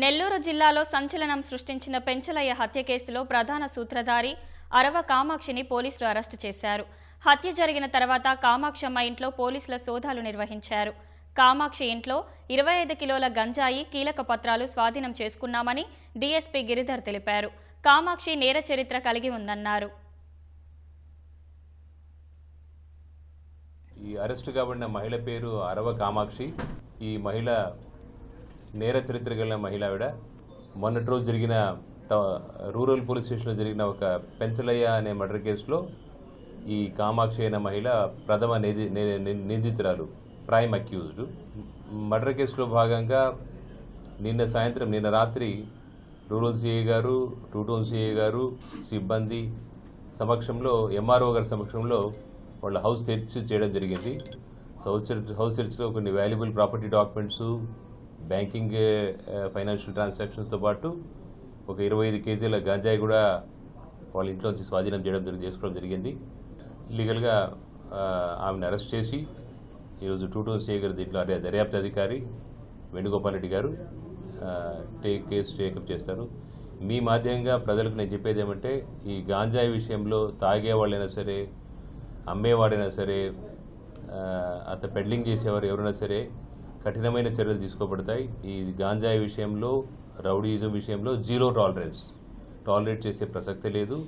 నెల్లూరు జిల్లాలో సంచలనం సృష్టించిన పెంచలయ్య హత్య కేసులో ప్రధాన సూత్రధారి అరవ కామాక్షిని పోలీసులు అరెస్టు చేశారు. హత్య జరిగిన తర్వాత కామాక్షమ్మ ఇంట్లో పోలీసుల సోదాలు నిర్వహించారు. కామాక్షి ఇంట్లో ఇరవై ఐదు కిలోల గంజాయి కీలక పత్రాలు స్వాధీనం చేసుకున్నామని డీఎస్పీ గిరిధర్ తెలిపారు. కామాక్షి నేర చరిత్ర కలిగి ఉందన్నారు. ఈ అరెస్టు కాబడిన మహిళ పేరు అరవ కామాక్షి. ఈ మహిళ నేర చరిత్ర కలిగిన మహిళ ఆవిడ. మొన్నటి రోజు జరిగిన రూరల్ పోలీస్ స్టేషన్లో జరిగిన ఒక పెంచలయ్య అనే మర్డర్ కేసులో ఈ కామాక్షి అయిన మహిళ ప్రథమ నిధి ని- నిందితురాలు ప్రైమ్ అక్యూజ్డ్. మర్డర్ కేసులో భాగంగా నిన్న సాయంత్రం నిన్న రాత్రి రూరల్ సిఐ గారు టూటోన్ సిఐ గారు సిబ్బంది సమక్షంలో ఎంఆర్ఓ గారి సమక్షంలో వాళ్ళ హౌస్ సెర్చ్ చేయడం జరిగింది. హౌస్ సెర్చ్ హౌస్ సెర్చ్లో కొన్ని valuable property documents banking financial ట్రాన్సాక్షన్స్తో పాటు ఒక ఇరవై ఐదు కేజీల గాంజాయి కూడా వాళ్ళ ఇంట్లోంచి స్వాధీనం చేయడం జరిగి చేసుకోవడం జరిగింది. లీగల్గా ఆమెను అరెస్ట్ చేసి ఈరోజు టూ టౌన్ సిఐ గారు దీంట్లో అదే దర్యాప్తు అధికారి వేణుగోపాల్ రెడ్డి గారు టేక్ కేసు టేకప్ చేస్తారు. మీ మాధ్యమంగా ప్రజలకు నేను చెప్పేది ఏమంటే ఈ గాంజాయి విషయంలో తాగేవాళ్ళైనా సరే అమ్మేవాడైనా సరే అత పెడ్లింగ్ చేసేవారు ఎవరైనా సరే కఠినమైన చర్యలు తీసుకోబడతాయి. ఈ గాంజాయి విషయంలో రౌడీయిజం విషయంలో జీరో టాలరెన్స్. టాలరేట్ చేసే ప్రసక్తే లేదు.